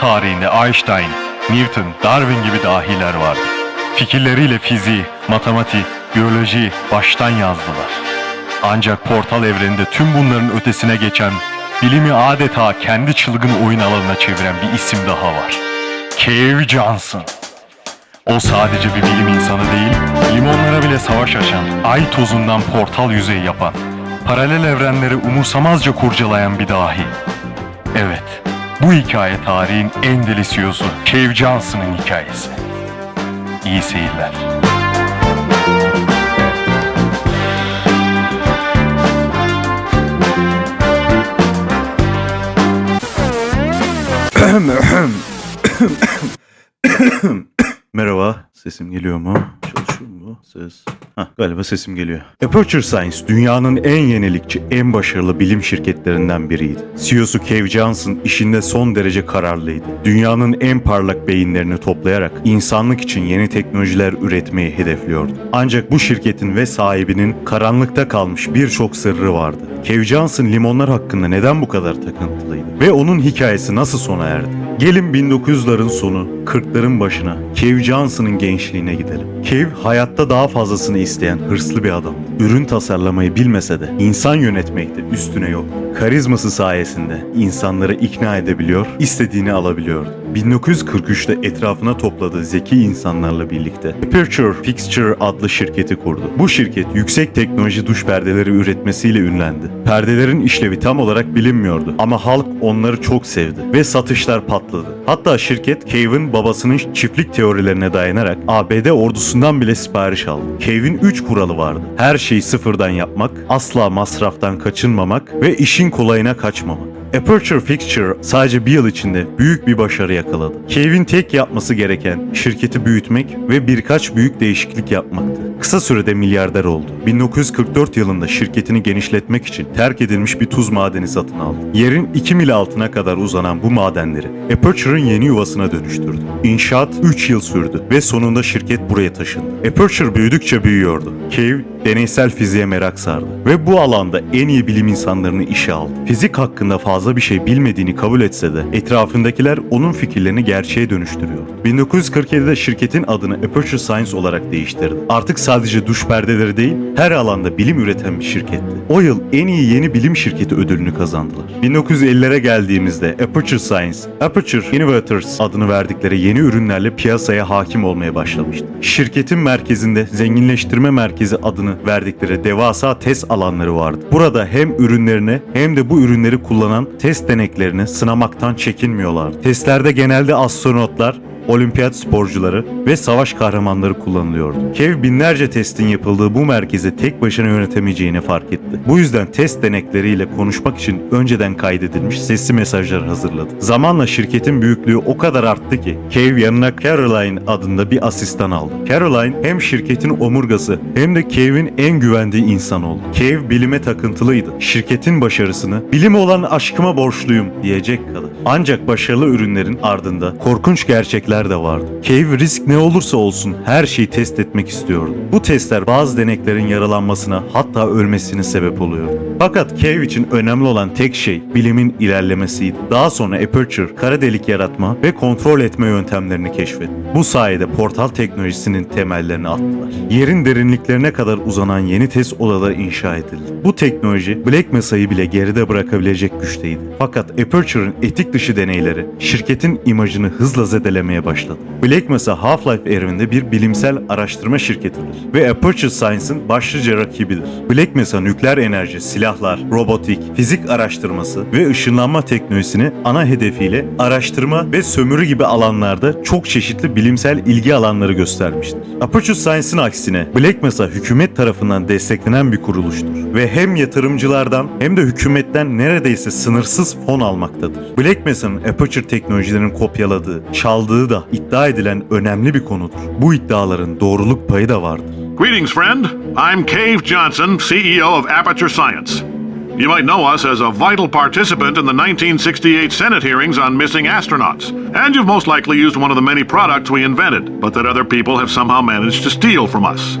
tarihinde Einstein, Newton, Darwin gibi dahiler vardı. Fikirleriyle fiziği, matematiği, biyolojiyi baştan yazdılar. Ancak portal evreninde tüm bunların ötesine geçen, bilimi adeta kendi çılgın oyun alanına çeviren bir isim daha var. Cave Johnson. O sadece bir bilim insanı değil, limonlara bile savaş açan, ay tozundan portal yüzeyi yapan, paralel evrenleri umursamazca kurcalayan bir dahi. Evet, bu hikaye tarihin en delisiyosu Cave Johnson'ın hikayesi. İyi seyirler. Merhaba, sesim geliyor mu? Çalışıyor mu? Ses. Hah, galiba sesim geliyor. Aperture Science dünyanın en yenilikçi, en başarılı bilim şirketlerinden biriydi. CEO'su Kev Johnson işinde son derece kararlıydı. Dünyanın en parlak beyinlerini toplayarak insanlık için yeni teknolojiler üretmeyi hedefliyordu. Ancak bu şirketin ve sahibinin karanlıkta kalmış birçok sırrı vardı. Kev Johnson limonlar hakkında neden bu kadar takıntılıydı? Ve onun hikayesi nasıl sona erdi? Gelin 1900'ların sonu, 40'ların başına, Kev Johnson'ın gençliğine gidelim. Kev hayatta daha fazlasını isteyen hırslı bir adamdı. Ürün tasarlamayı bilmese de insan yönetmekte üstüne yok. Karizması sayesinde insanları ikna edebiliyor, istediğini alabiliyordu. 1943'te etrafına topladığı zeki insanlarla birlikte Aperture Fixture adlı şirketi kurdu. Bu şirket yüksek teknoloji duş perdeleri üretmesiyle ünlendi. Perdelerin işlevi tam olarak bilinmiyordu ama halk onları çok sevdi ve satışlar patladı. Hatta şirket Cave'in babasının çiftlik teorilerine dayanarak ABD ordusundan bile sipariş aldı. Cave'in 3 kuralı vardı. Her şeyi sıfırdan yapmak, asla masraftan kaçınmamak ve işin kolayına kaçmamak. Aperture Fixture sadece bir yıl içinde büyük bir başarı yakaladı. Cave'in tek yapması gereken şirketi büyütmek ve birkaç büyük değişiklik yapmaktı. Kısa sürede milyarder oldu. 1944 yılında şirketini genişletmek için terk edilmiş bir tuz madeni satın aldı. Yerin 2 mil altına kadar uzanan bu madenleri Aperture'ın yeni yuvasına dönüştürdü. İnşaat 3 yıl sürdü ve sonunda şirket buraya taşındı. Aperture büyüdükçe büyüyordu. Cave deneysel fiziğe merak sardı ve bu alanda en iyi bilim insanlarını işe aldı. Fizik hakkında fazla bir şey bilmediğini kabul etse de etrafındakiler onun fikirlerini gerçeğe dönüştürüyor. 1947'de şirketin adını Aperture Science olarak değiştirdi. Artık sadece duş perdeleri değil, her alanda bilim üreten bir şirketti. O yıl en iyi yeni bilim şirketi ödülünü kazandılar. 1950'lere geldiğimizde Aperture Science, Aperture Innovators adını verdikleri yeni ürünlerle piyasaya hakim olmaya başlamıştı. Şirketin merkezinde zenginleştirme merkezi adını verdikleri devasa test alanları vardı. Burada hem ürünlerine hem de bu ürünleri kullanan test deneklerini sınamaktan çekinmiyorlardı. Testlerde genelde astronotlar, olimpiyat sporcuları ve savaş kahramanları kullanılıyordu. Kev binlerce testin yapıldığı bu merkezi tek başına yönetemeyeceğini fark etti. Bu yüzden test denekleriyle konuşmak için önceden kaydedilmiş sesli mesajlar hazırladı. Zamanla şirketin büyüklüğü o kadar arttı ki Kev yanına Caroline adında bir asistan aldı. Caroline hem şirketin omurgası hem de Kev'in en güvendiği insan oldu. Kev bilime takıntılıydı. Şirketin başarısını bilime olan aşkıma borçluyum diyecek kadar. Ancak başarılı ürünlerin ardında korkunç gerçekler de vardı. Cave risk ne olursa olsun her şeyi test etmek istiyordu. Bu testler bazı deneklerin yaralanmasına hatta ölmesine sebep oluyordu. Fakat Cave için önemli olan tek şey bilimin ilerlemesiydi. Daha sonra Aperture kara delik yaratma ve kontrol etme yöntemlerini keşfetti. Bu sayede portal teknolojisinin temellerini attılar. Yerin derinliklerine kadar uzanan yeni test odaları inşa edildi. Bu teknoloji Black Mesa'yı bile geride bırakabilecek güçteydi. Fakat Aperture'ın etik dışı deneyleri şirketin imajını hızla zedelemeye başladı. Black Mesa Half-Life evreninde bir bilimsel araştırma şirketidir ve Aperture Science'ın başlıca rakibidir. Black Mesa nükleer enerji, silahlar, robotik, fizik araştırması ve ışınlanma teknolojisini ana hedefiyle araştırma ve sömürü gibi alanlarda çok çeşitli bilimsel ilgi alanları göstermiştir. Aperture Science'ın aksine Black Mesa hükümet tarafından desteklenen bir kuruluştur ve hem yatırımcılardan hem de hükümetten neredeyse sınırsız fon almaktadır. Black Mesa'nın Aperture teknolojilerini kopyaladığı, çaldığı da iddia edilen önemli bir konudur. Bu iddiaların doğruluk payı da vardır. Greetings, friend. I'm Cave Johnson, CEO of Aperture Science. You might know us as a vital participant in the 1968 Senate hearings on missing astronauts, and you've most likely used one of the many products we invented, but that other people have somehow managed to steal from us.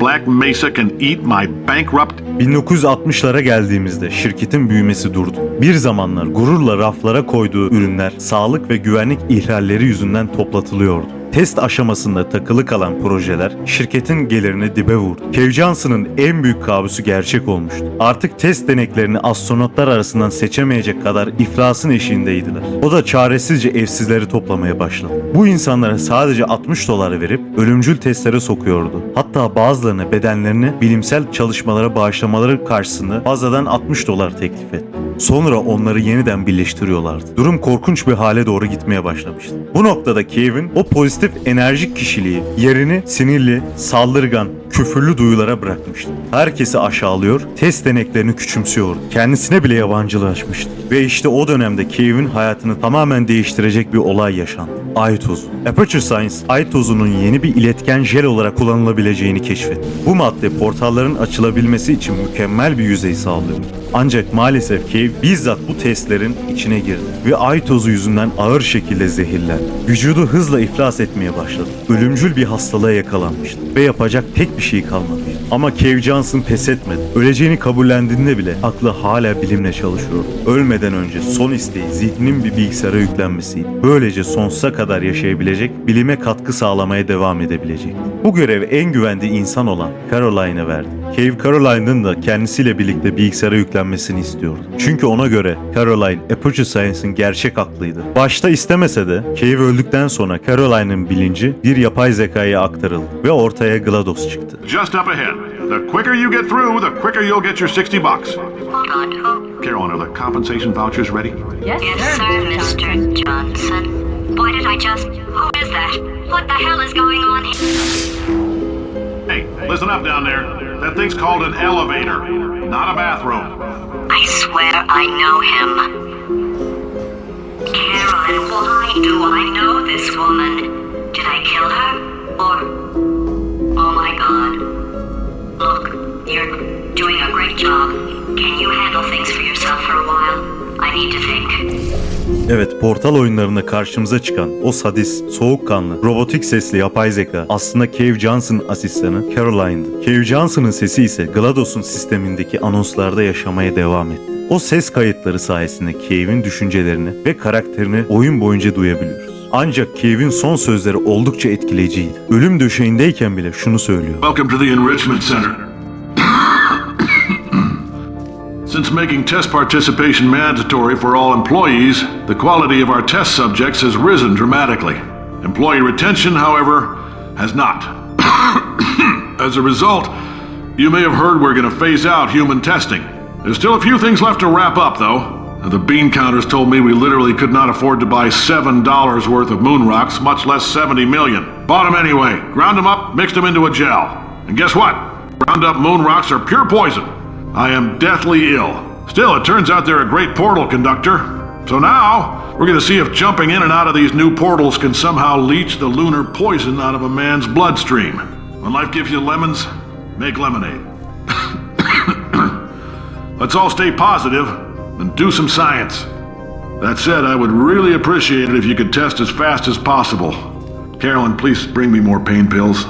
Black Mesa can eat my bankrupt 1960'lara geldiğimizde şirketin büyümesi durdu. Bir zamanlar gururla raflara koyduğu ürünler sağlık ve güvenlik ihlalleri yüzünden toplatılıyordu. Test aşamasında takılı kalan projeler şirketin gelirini dibe vurdu. Kev Johnson'ın en büyük kabusu gerçek olmuştu. Artık test deneklerini astronotlar arasından seçemeyecek kadar iflasın eşiğindeydiler. O da çaresizce evsizleri toplamaya başladı. Bu insanlara sadece 60 dolar verip ölümcül testlere sokuyordu. Hatta bazılarına bedenlerini bilimsel çalışmalara bağışlamaları karşısında fazladan 60 dolar teklif etti. Sonra onları yeniden birleştiriyorlardı. Durum korkunç bir hale doğru gitmeye başlamıştı. Bu noktada Kevin o pozitif enerjik kişiliği yerini sinirli, saldırgan, küfürlü duyulara bırakmıştı. Herkesi aşağılıyor, test deneklerini küçümsüyordu. Kendisine bile yabancılaşmıştı. Ve işte o dönemde Kevin hayatını tamamen değiştirecek bir olay yaşandı. Ay tozu. Aperture Science, ay tozunun yeni bir iletken jel olarak kullanılabileceğini keşfetti. Bu madde portalların açılabilmesi için mükemmel bir yüzey sağlıyor. Ancak maalesef Cave bizzat bu testlerin içine girdi ve ay tozu yüzünden ağır şekilde zehirlendi. Vücudu hızla iflas etmeye başladı. Ölümcül bir hastalığa yakalanmıştı ve yapacak tek bir şey kalmamıştı. Ama Cave Johnson pes etmedi. Öleceğini kabullendiğinde bile aklı hala bilimle çalışıyordu. Ölmeden önce son isteği zihninin bir bilgisayara yüklenmesiydi. Böylece sonsuza kadar yaşayabilecek, bilime katkı sağlamaya devam edebilecek. Bu görevi en güvendiği insan olan Caroline'a verdi. Cave Caroline'ın da kendisiyle birlikte bilgisayara yüklenmesini istiyordu. Çünkü ona göre Caroline Aperture Science'ın gerçek aklıydı. Başta istemese de Cave öldükten sonra Caroline'ın bilinci bir yapay zekaya aktarıldı ve ortaya GLaDOS çıktı. just up ahead. The quicker you get through, the quicker you'll get your 60 bucks. Hold on. Caroline, are the compensation vouchers ready? Yes, sir, Mr. Johnson. Why did I just... Who is that? What the hell is going on here? Hey, listen up down there. That thing's called an elevator, not a bathroom. I swear I know him. Carolyn, why do I know this woman? Did I kill her? Or... Oh my god. Look, you're doing a great job. Can you handle things for yourself for a while? I need to think. Evet, portal oyunlarında karşımıza çıkan o sadist, soğukkanlı, robotik sesli yapay zeka aslında Cave Johnson asistanı Caroline'dı. Cave Johnson'ın sesi ise GLaDOS'un sistemindeki anonslarda yaşamaya devam etti. O ses kayıtları sayesinde Cave'in düşüncelerini ve karakterini oyun boyunca duyabiliyoruz. Ancak Cave'in son sözleri oldukça etkileyiciydi. Ölüm döşeğindeyken bile şunu söylüyor. Welcome to the Enrichment Center. Since making test participation mandatory for all employees, the quality of our test subjects has risen dramatically. Employee retention, however, has not. As a result, you may have heard we're going to phase out human testing. There's still a few things left to wrap up, though. The bean counters told me we literally could not afford to buy $7 worth of moon rocks, much less 70 million. Bought them anyway, ground them up, mixed them into a gel. And guess what? Ground up moon rocks are pure poison. I am deathly ill. Still, it turns out they're a great portal conductor. So now, we're gonna see if jumping in and out of these new portals can somehow leach the lunar poison out of a man's bloodstream. When life gives you lemons, make lemonade. Let's all stay positive and do some science. That said, I would really appreciate it if you could test as fast as possible. Carolyn, please bring me more pain pills.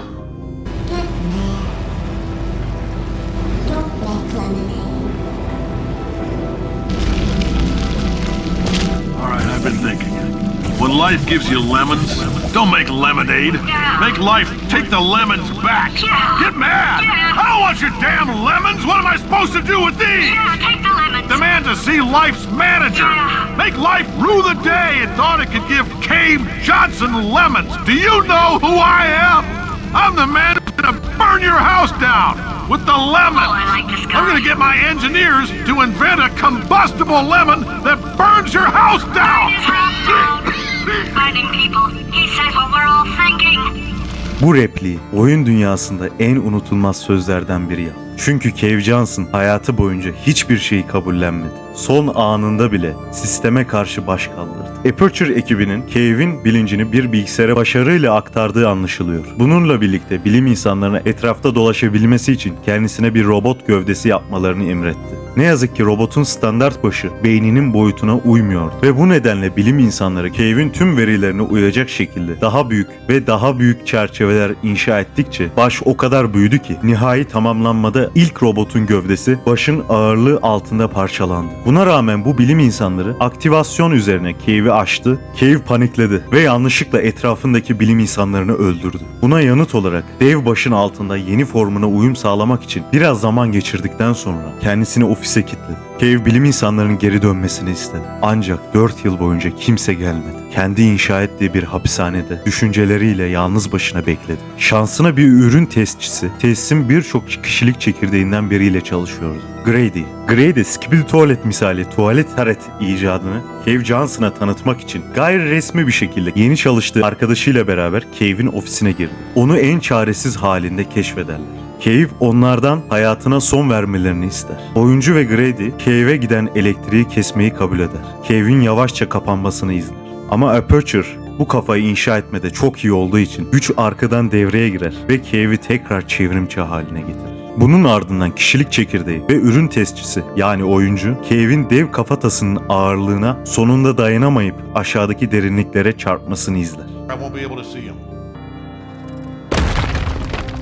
Life gives you lemons, don't make lemonade. Yeah. Make life take the lemons back. Yeah. Get mad. Yeah. I don't want your damn lemons. What am I supposed to do with these? Yeah, take the lemons. Demand to see life's manager. Yeah. Make life rue the day it thought it could give Cave Johnson lemons. Do you know who I am? I'm the man who's gonna burn your house down with the lemons. Oh, I like this guy. I'm gonna get my engineers to invent a combustible lemon that burns your house down. Bu repliği oyun dünyasında en unutulmaz sözlerden biri yaptı. Çünkü Cave Johnson hayatı boyunca hiçbir şeyi kabullenmedi. Son anında bile sisteme karşı baş kaldırdı. Aperture ekibinin Cave'in bilincini bir bilgisayara başarıyla aktardığı anlaşılıyor. Bununla birlikte bilim insanlarına etrafta dolaşabilmesi için kendisine bir robot gövdesi yapmalarını emretti. Ne yazık ki robotun standart başı beyninin boyutuna uymuyordu. Ve bu nedenle bilim insanları Cave'in tüm verilerine uyacak şekilde daha büyük ve daha büyük çerçeveler inşa ettikçe baş o kadar büyüdü ki nihai tamamlanmada ilk robotun gövdesi başın ağırlığı altında parçalandı. Buna rağmen bu bilim insanları aktivasyon üzerine Cave'i aştı, Cave panikledi ve yanlışlıkla etrafındaki bilim insanlarını öldürdü. Buna yanıt olarak dev başın altında yeni formuna uyum sağlamak için biraz zaman geçirdikten sonra kendisini ofise kilitledi. Cave bilim insanlarının geri dönmesini istedi. Ancak 4 yıl boyunca kimse gelmedi. Kendi inşa ettiği bir hapishanede düşünceleriyle yalnız başına bekledi. Şansına bir ürün testçisi, tesisin birçok kişilik çekirdeğinden biriyle çalışıyordu. Grady. Grady, skibidi tuvalet misali tuvalet taret icadını Cave Johnson'a tanıtmak için gayri resmi bir şekilde yeni çalıştığı arkadaşıyla beraber Cave'in ofisine girdi. Onu en çaresiz halinde keşfederler. Cave onlardan hayatına son vermelerini ister. Oyuncu ve Grady, Cave'e giden elektriği kesmeyi kabul eder. Cave'in yavaşça kapanmasını izler. Ama Aperture bu kafayı inşa etmede çok iyi olduğu için güç arkadan devreye girer ve Cave'i tekrar çevrimçi haline getirir. Bunun ardından kişilik çekirdeği ve ürün testçisi yani oyuncu Cave'in dev kafatasının ağırlığına sonunda dayanamayıp aşağıdaki derinliklere çarpmasını izler.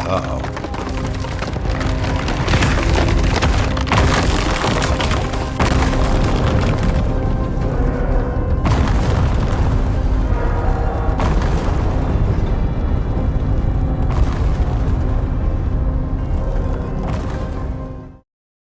I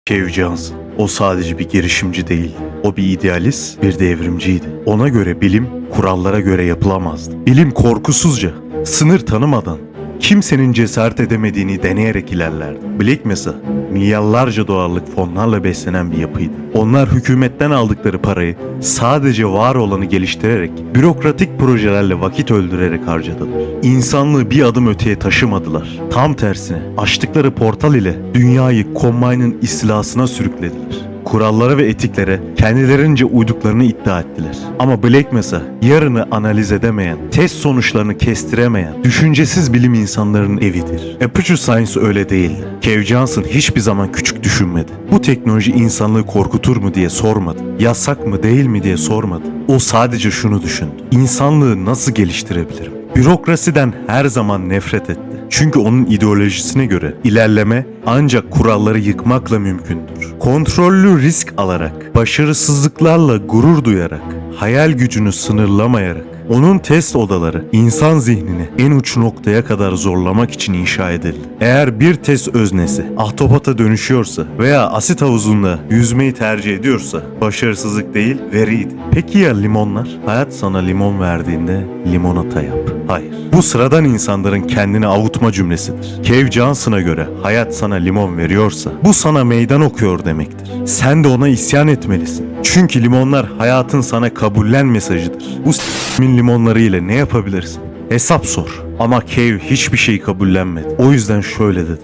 Cave Johnson. O sadece bir girişimci değil. O bir idealist, bir devrimciydi. Ona göre bilim kurallara göre yapılamazdı. Bilim korkusuzca, sınır tanımadan, kimsenin cesaret edemediğini deneyerek ilerlerdi. Black Mesa, milyarlarca dolarlık fonlarla beslenen bir yapıydı. Onlar hükümetten aldıkları parayı sadece var olanı geliştirerek, bürokratik projelerle vakit öldürerek harcadılar. İnsanlığı bir adım öteye taşımadılar. Tam tersine açtıkları portal ile dünyayı Combine'ın istilasına sürüklediler kurallara ve etiklere kendilerince uyduklarını iddia ettiler. Ama Black Mesa yarını analiz edemeyen, test sonuçlarını kestiremeyen, düşüncesiz bilim insanlarının evidir. Aperture Science öyle değildi. Kev Johnson hiçbir zaman küçük düşünmedi. Bu teknoloji insanlığı korkutur mu diye sormadı. Yasak mı değil mi diye sormadı. O sadece şunu düşündü. İnsanlığı nasıl geliştirebilirim? Bürokrasiden her zaman nefret etti. Çünkü onun ideolojisine göre ilerleme ancak kuralları yıkmakla mümkündür. Kontrollü risk alarak, başarısızlıklarla gurur duyarak, hayal gücünü sınırlamayarak, onun test odaları insan zihnini en uç noktaya kadar zorlamak için inşa edildi. Eğer bir test öznesi ahtapota dönüşüyorsa veya asit havuzunda yüzmeyi tercih ediyorsa başarısızlık değil veriydi. Peki ya limonlar? Hayat sana limon verdiğinde limonata yap. Hayır. Bu sıradan insanların kendini avutma cümlesidir. Cave Johnson'a göre hayat sana limon veriyorsa bu sana meydan okuyor demektir. Sen de ona isyan etmelisin. Çünkü limonlar hayatın sana kabullen mesajıdır. Bu s**min limonları ile ne yapabilirsin? Hesap sor. Ama Cave hiçbir şey kabullenmedi. O yüzden şöyle dedi.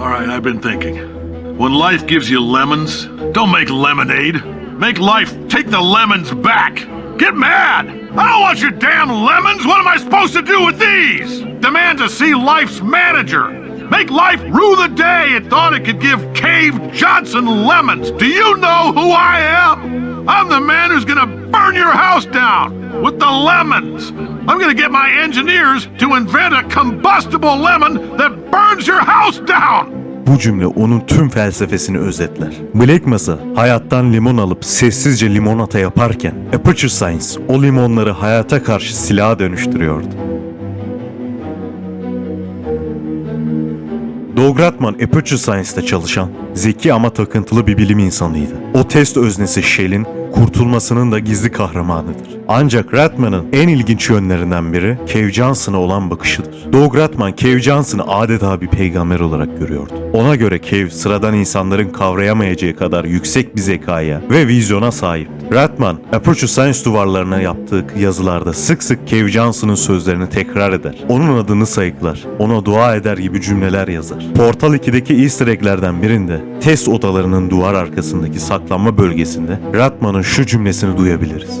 All right, I've been thinking. When life gives you lemons, don't make lemonade. Make life take the lemons back. Get mad! I don't want your damn lemons! What am I supposed to do with these? Demand to see life's manager. Make life rue the day it thought it could give Cave Johnson lemons. Do you know who I am? I'm the man who's gonna burn your house down with the lemons. I'm gonna get my engineers to invent a combustible lemon that burns your house down. Bu cümle onun tüm felsefesini özetler. Black Mesa hayattan limon alıp sessizce limonata yaparken Aperture Science o limonları hayata karşı silaha dönüştürüyordu. Doug Ratman Aperture Science'da çalışan zeki ama takıntılı bir bilim insanıydı. O test öznesi Shell'in kurtulmasının da gizli kahramanıdır. Ancak Ratman'ın en ilginç yönlerinden biri Cave Johnson'a olan bakışıdır. Doug Ratman Cave Johnson'ı adeta bir peygamber olarak görüyordu. Ona göre Cave sıradan insanların kavrayamayacağı kadar yüksek bir zekaya ve vizyona sahip. Ratman, Aperture Science duvarlarına yaptığı yazılarda sık sık Cave Johnson'ın sözlerini tekrar eder. Onun adını sayıklar, ona dua eder gibi cümleler yazar. Portal 2'deki easter egg'lerden birinde test odalarının duvar arkasındaki saklanma bölgesinde Ratman'ın şu cümlesini duyabiliriz.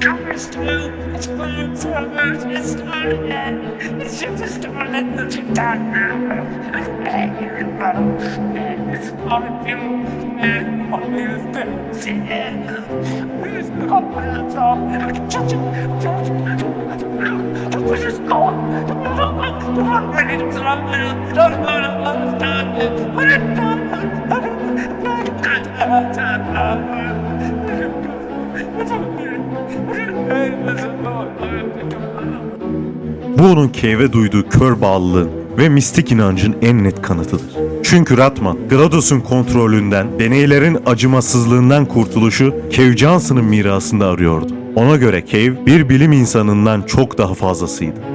covers too. It's playing covers. It's starting it. It's just starting it. It's done now. It's banging bottom. It's all the people. It's all these things. Yeah. We just go pants off. Touch it. Touch it. The wish is gone. The one ready to drop it. Don't understand it. But it's done. It's done. It's done. It's done. Bu onun Cave'e duyduğu kör bağlılığın ve mistik inancın en net kanıtıdır. Çünkü Ratman, Grados'un kontrolünden, deneylerin acımasızlığından kurtuluşu Cave Johnson'ın mirasında arıyordu. Ona göre Cave bir bilim insanından çok daha fazlasıydı.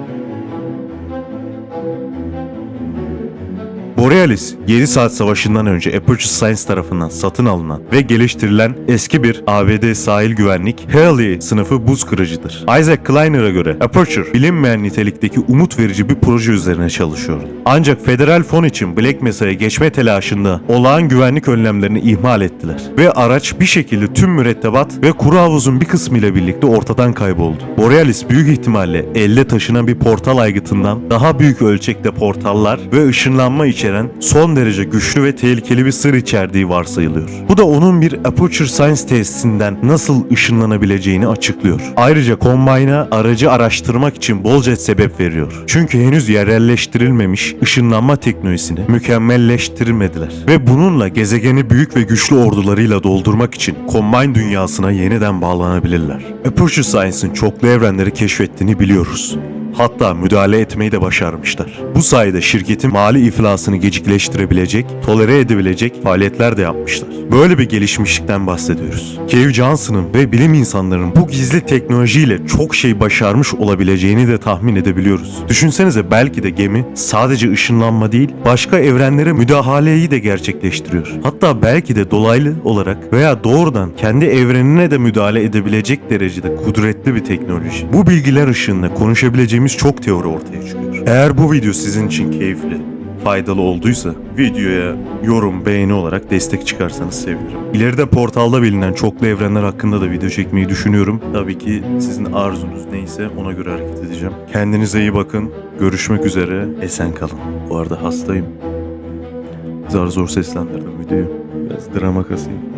Borealis, 7 saat savaşından önce Aperture Science tarafından satın alınan ve geliştirilen eski bir ABD sahil güvenlik Haley sınıfı buz kırıcıdır. Isaac Kleiner'a göre Aperture, bilinmeyen nitelikteki umut verici bir proje üzerine çalışıyordu. Ancak federal fon için Black Mesa'ya geçme telaşında olağan güvenlik önlemlerini ihmal ettiler. Ve araç bir şekilde tüm mürettebat ve kuru havuzun bir kısmı ile birlikte ortadan kayboldu. Borealis büyük ihtimalle elde taşınan bir portal aygıtından daha büyük ölçekte portallar ve ışınlanma içeren son derece güçlü ve tehlikeli bir sır içerdiği varsayılıyor. Bu da onun bir Aperture Science tesisinden nasıl ışınlanabileceğini açıklıyor. Ayrıca Combine'a aracı araştırmak için bolca sebep veriyor. Çünkü henüz yerelleştirilmemiş ışınlanma teknolojisini mükemmelleştirmediler. Ve bununla gezegeni büyük ve güçlü ordularıyla doldurmak için Combine dünyasına yeniden bağlanabilirler. Aperture Science'ın çoklu evrenleri keşfettiğini biliyoruz. Hatta müdahale etmeyi de başarmışlar. Bu sayede şirketin mali iflasını gecikleştirebilecek, tolere edebilecek faaliyetler de yapmışlar. Böyle bir gelişmişlikten bahsediyoruz. Cave Johnson'ın ve bilim insanlarının bu gizli teknolojiyle çok şey başarmış olabileceğini de tahmin edebiliyoruz. Düşünsenize belki de gemi sadece ışınlanma değil, başka evrenlere müdahaleyi de gerçekleştiriyor. Hatta belki de dolaylı olarak veya doğrudan kendi evrenine de müdahale edebilecek derecede kudretli bir teknoloji. Bu bilgiler ışığında konuşabileceğimiz çok teori ortaya çıkıyor. Eğer bu video sizin için keyifli, faydalı olduysa videoya yorum, beğeni olarak destek çıkarsanız sevinirim. İleride portalda bilinen çoklu evrenler hakkında da video çekmeyi düşünüyorum. Tabii ki sizin arzunuz neyse ona göre hareket edeceğim. Kendinize iyi bakın. Görüşmek üzere. Esen kalın. Bu arada hastayım. Zar zor seslendirdim videoyu. Biraz drama kasayım.